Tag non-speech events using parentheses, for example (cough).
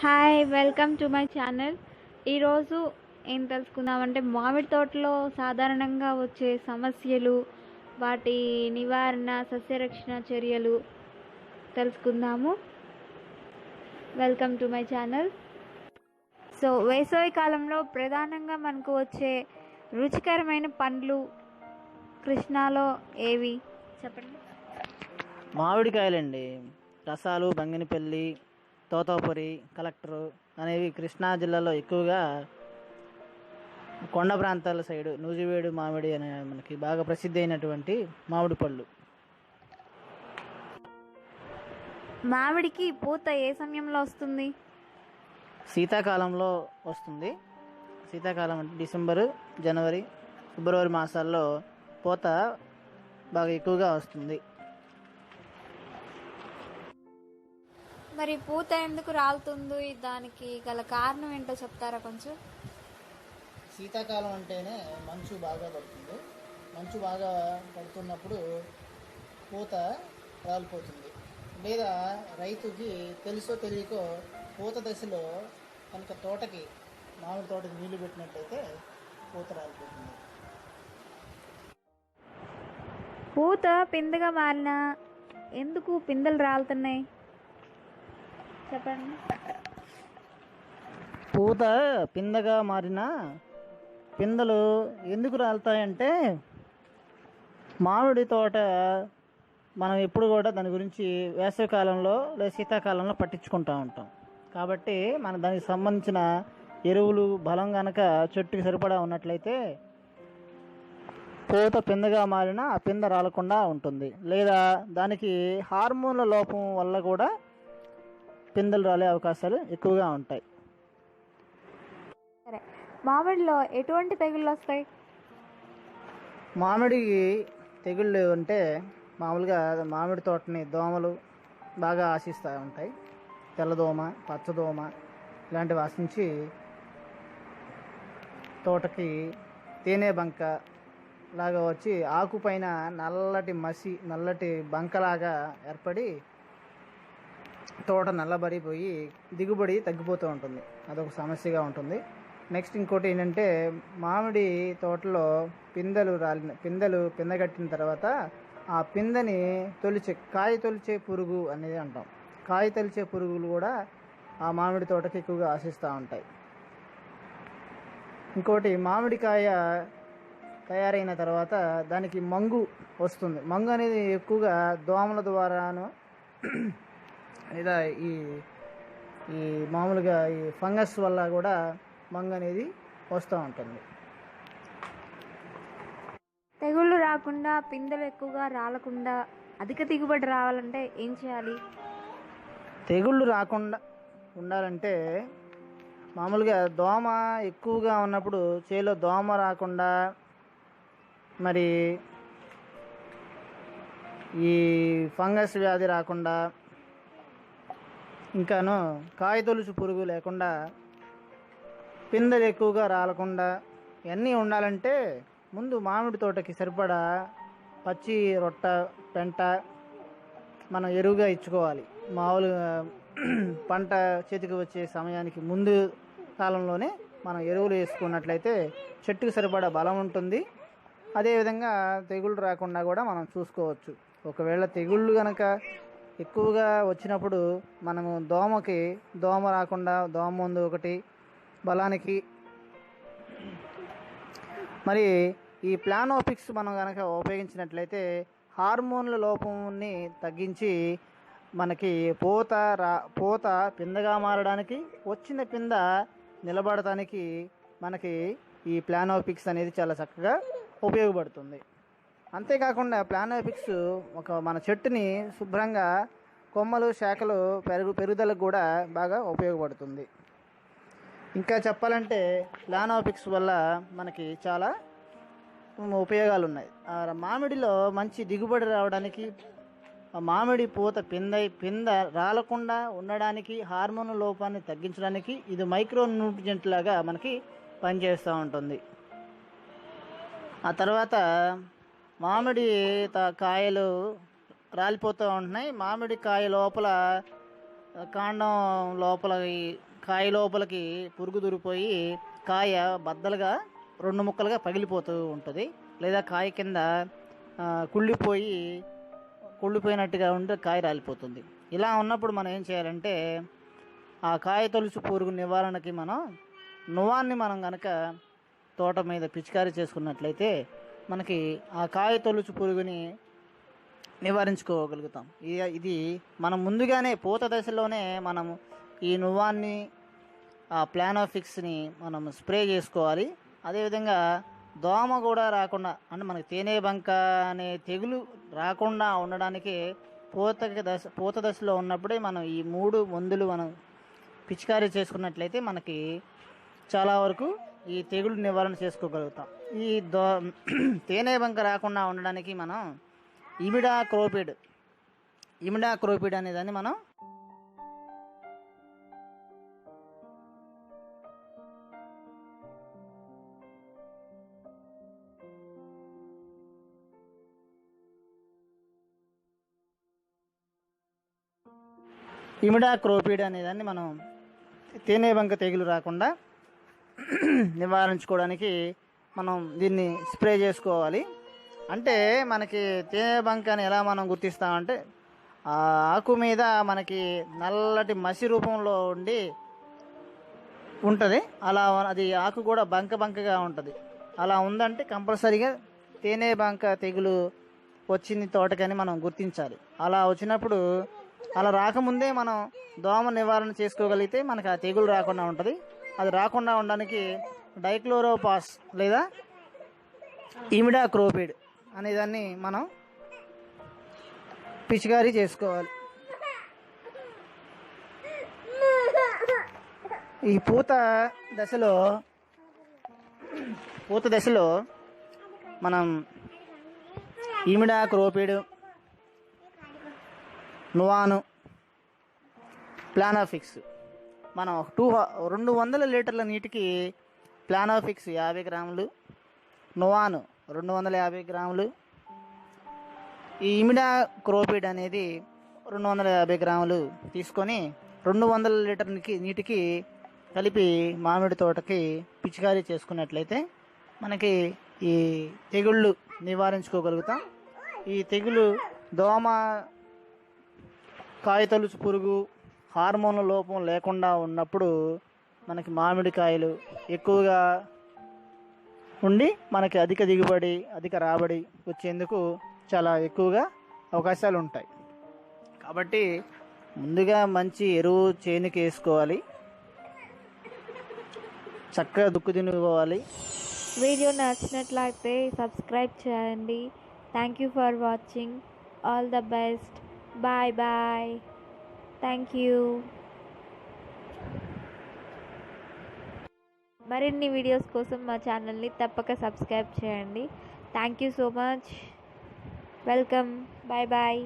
Hi welcome to my channel ఈరోజు ఏం తెలుసుకుందామంటే మామిడి తోటలో సాధారణంగా వచ్చే సమస్యలు వాటి నివారణ సస్యరక్షణ చర్యలు తెలుసుకుందాము. Welcome to my channel so వేసవి కాలంలో ప్రధానంగా మనకు వచ్చే రుచికరమైన పండ్లు కృష్ణాలో ఏవి? చెప్పండి. మామిడికాయలండి. రసాలు బంగినపల్లి తోతాపురి కలెక్టరు అనేవి కృష్ణా జిల్లాలో ఎక్కువగా కొండ ప్రాంతాల సైడు నూజివేడు మామిడి అనే మనకి బాగా ప్రసిద్ధి అయినటువంటి మామిడి పళ్ళు. మామిడికి పూత ఏ సమయంలో వస్తుంది? శీతాకాలంలో వస్తుంది. శీతాకాలం అంటే డిసెంబరు జనవరి ఫిబ్రవరి మాసాల్లో పూత బాగా ఎక్కువగా వస్తుంది. మరి పూత ఎందుకు రాలుతుంది? దానికి గల కారణం ఏంటో చెప్తారా కొంచెం? శీతాకాలం అంటేనే మంచు బాగా పడుతుంది. మంచు బాగా పడుతున్నప్పుడు పూత రాలిపోతుంది. లేదా రైతుకి తెలుసో తెలియకో పూత దశలో కనుక తోటకి మామిడి తోటకి నీళ్ళు పెట్టినట్టయితే పూత రాలిపోతుంది. పూత పిందెగా మారిన ఎందుకు పిందెలు రాలుతున్నాయి? చెప్పండి. పూత పిందగా మారిన పిందెలు ఎందుకు రాలుతాయంటే మామిడి తోట మనం ఎప్పుడు కూడా దాని గురించి వేసవికాలంలో లేదా శీతాకాలంలో పట్టించుకుంటూ ఉంటాం. కాబట్టి మన దానికి సంబంధించిన ఎరువులు బలం కనుక చెట్టుకి సరిపడా ఉన్నట్లయితే పూత పిందగా మారిన ఆ పింద రాలకుండా ఉంటుంది. లేదా దానికి హార్మోన్ల లోపం వల్ల కూడా పిందెలు రాలే అవకాశాలు ఎక్కువగా ఉంటాయి. సరే. మామిడిలో ఎటువంటి తెగుళ్ళు వస్తాయి? మామిడికి తెగుళ్ళు అంటే మామూలుగా మామిడి తోటని దోమలు బాగా ఆశిస్తూ ఉంటాయి. తెల్లదోమ పచ్చదోమ ఇలాంటివి ఆశించి తోటకి తేనె బంక లాగా వచ్చి ఆకుపైన నల్లటి మసి నల్లటి బంకలాగా ఏర్పడి తోట నల్లబడిపోయి దిగుబడి తగ్గిపోతూ ఉంటుంది. అదొక సమస్యగా ఉంటుంది. నెక్స్ట్ ఇంకోటి ఏంటంటే మామిడి తోటలో పిందెలు రాలిన పిందెలు పిందగట్టిన తర్వాత ఆ పిందెని తొలిచే కాయ తొలిచే పురుగు అనేది అంటాం. కాయ తొలిచే పురుగులు కూడా ఆ మామిడి తోటకి ఎక్కువగా ఆశిస్తూ ఉంటాయి. ఇంకోటి మామిడికాయ తయారైన తర్వాత దానికి మంగు వస్తుంది. మంగు అనేది ఎక్కువగా దోమల ద్వారాను లేదా ఈ ఈ మామూలుగా ఈ ఫంగస్ వల్ల కూడా మంగు అనేది వస్తూ ఉంటుంది. తెగుళ్ళు రాకుండా పిందెలు ఎక్కువగా రాలకుండా అధిక దిగుబడి రావాలంటే ఏం చేయాలి? తెగుళ్ళు రాకుండా ఉండాలంటే మామూలుగా దోమ ఎక్కువగా ఉన్నప్పుడు చేలో దోమ రాకుండా మరి ఈ ఫంగస్ వ్యాధి రాకుండా ఇంకాను కాయతొలుచు పురుగు లేకుండా పిందెలు ఎక్కువగా రాలకుండా ఇవన్నీ ఉండాలంటే ముందు మామిడి తోటకి సరిపడా పచ్చి రొట్ట పెంట మనం ఎరువుగా ఇచ్చుకోవాలి. మామూలుగా (clears throat) పంట చేతికి వచ్చే సమయానికి ముందు కాలంలోనే మనం ఎరువులు వేసుకున్నట్లయితే చెట్టుకు సరిపడా బలం ఉంటుంది. అదేవిధంగా తెగుళ్ళు రాకుండా కూడా మనం చూసుకోవచ్చు. ఒకవేళ తెగుళ్ళు కనుక ఎక్కువగా వచ్చినప్పుడు మనము దోమకి దోమ రాకుండా దోమ ముందు ఒకటి బలానికి. మరి ఈ ప్లానోపిక్స్ మనం కనుక ఉపయోగించినట్లయితే హార్మోన్ల లోపంని తగ్గించి మనకి పూత రా పూత పిందగా మారడానికి వచ్చిన పింద నిలబడటానికి మనకి ఈ ప్లానోపిక్స్ అనేది చాలా చక్కగా ఉపయోగపడుతుంది. అంతేకాకుండా ప్లానోపిక్స్ ఒక మన చెట్టుని శుభ్రంగా కొమ్మలు శాఖలు పెరుగు పెరుగుదలకు కూడా బాగా ఉపయోగపడుతుంది. ఇంకా చెప్పాలంటే ప్లానోపిక్స్ వల్ల మనకి చాలా ఉపయోగాలు ఉన్నాయి మామిడిలో మంచి దిగుబడి రావడానికి మామిడి పూత పింద పింద రాలకుండా ఉండడానికి హార్మోన్ లోపాన్ని తగ్గించడానికి ఇది మైక్రో న్యూట్రిజెంట్ లాగా మనకి పనిచేస్తూ ఉంటుంది. ఆ తర్వాత మామిడి కాయలు రాలిపోతూ ఉంటున్నాయి. మామిడి కాయ లోపల కాండం లోపల కాయ లోపలికి పురుగు దూరిపోయి కాయ బద్దలుగా రెండు ముక్కలుగా పగిలిపోతూ ఉంటుంది. లేదా కాయ కింద కుళ్ళిపోయి కుళ్ళిపోయినట్టుగా ఉంటే కాయ రాలిపోతుంది. ఇలా ఉన్నప్పుడు మనం ఏం చేయాలంటే ఆ కాయ తొలుచు పురుగు నివారణకి మనం నువ్వాన్ని మనం కనుక తోట మీద పిచికారీ చేసుకున్నట్లయితే మనకి ఆ కాయ తొలుచు పురుగుని నివారించుకోగలుగుతాం. ఇది ఇది మనం ముందుగానే పూత దశలోనే మనం ఈ నువ్వాన్ని ఆ ప్లానోఫిక్స్ని మనం స్ప్రే చేసుకోవాలి. అదేవిధంగా దోమ కూడా రాకుండా అంటే మనకి తేనె బంక అనే తెగులు రాకుండా ఉండడానికి పూత దశ పూత దశలో ఉన్నప్పుడే మనం ఈ మూడు మందులు మనం పిచికారీ చేసుకున్నట్లయితే మనకి చాలా వరకు ఈ తెగులు నివారణ చేసుకోగలుగుతాం. ఈ దో (clears throat) తేనె బంక రాకుండా ఉండడానికి మనం ఇమిడా క్రోపిడ్ ఇమిడా క్రోపిడ్ అనే దాన్ని మనం ఇమిడా క్రోపిడ్ అనే దాన్ని మనం తేనె బంక తెగులు రాకుండా నివారించుకోవడానికి మనం దీన్ని స్ప్రే చేసుకోవాలి. అంటే మనకి తేనె బంకని ఎలా మనం గుర్తిస్తామంటే ఆ ఆకు మీద మనకి నల్లటి మసి రూపంలో ఉండి ఉంటుంది. అలా అది ఆకు కూడా బంక బంకగా ఉంటుంది. అలా ఉందంటే కంపల్సరీగా తేనె బంక తెగులు వచ్చింది తోటకని మనం గుర్తించాలి. అలా వచ్చినప్పుడు అలా రాకముందే మనం దోమ నివారణ చేసుకోగలిగితే మనకి ఆ తెగులు రాకుండా ఉంటుంది. అది రాకుండా ఉండడానికి డైక్లోరోపాస్ లేదా ఇమిడాక్రోపిడ్ అనేదాన్ని మనం పిచికారీ చేసుకోవాలి. ఈ పూత దశలో పూత దశలో మనం ఇమిడా క్రోపిడ్ నువాను ప్లానాఫిక్స్ మనం టూ రెండు వందల లీటర్ల నీటికి ప్లానోఫిక్స్ యాభై గ్రాములు నోవాను రెండు వందల యాభై గ్రాములు ఈ ఇమిడా క్రోపిడ్ అనేది రెండు వందల యాభై గ్రాములు తీసుకొని రెండు వందల లీటర్కి నీటికి కలిపి మామిడి తోటకి పిచికారీ చేసుకున్నట్లయితే మనకి ఈ తెగుళ్ళు నివారించుకోగలుగుతాం. ఈ తెగులు దోమ కాయతొలుచు పురుగు హార్మోన్ల లోపం లేకుండా ఉన్నప్పుడు మనకి మామిడికాయలు ఎక్కువగా ఉండి మనకి అధిక దిగుబడి అధిక రాబడి వచ్చేందుకు చాలా ఎక్కువగా అవకాశాలు ఉంటాయి. కాబట్టి ముందుగా మంచి ఎరువు చేనుకి వేసుకోవాలి. చక్కగా దుక్కు తినుకోవాలి. వీడియో నచ్చినట్లయితే సబ్స్క్రైబ్ చేయండి. Thank you for watching all the best bye bye thank you. మరిన్ని వీడియోస్ కోసం మా ఛానల్ని తప్పక సబ్స్క్రైబ్ చేయండి. Thank you so much. Welcome. Bye bye.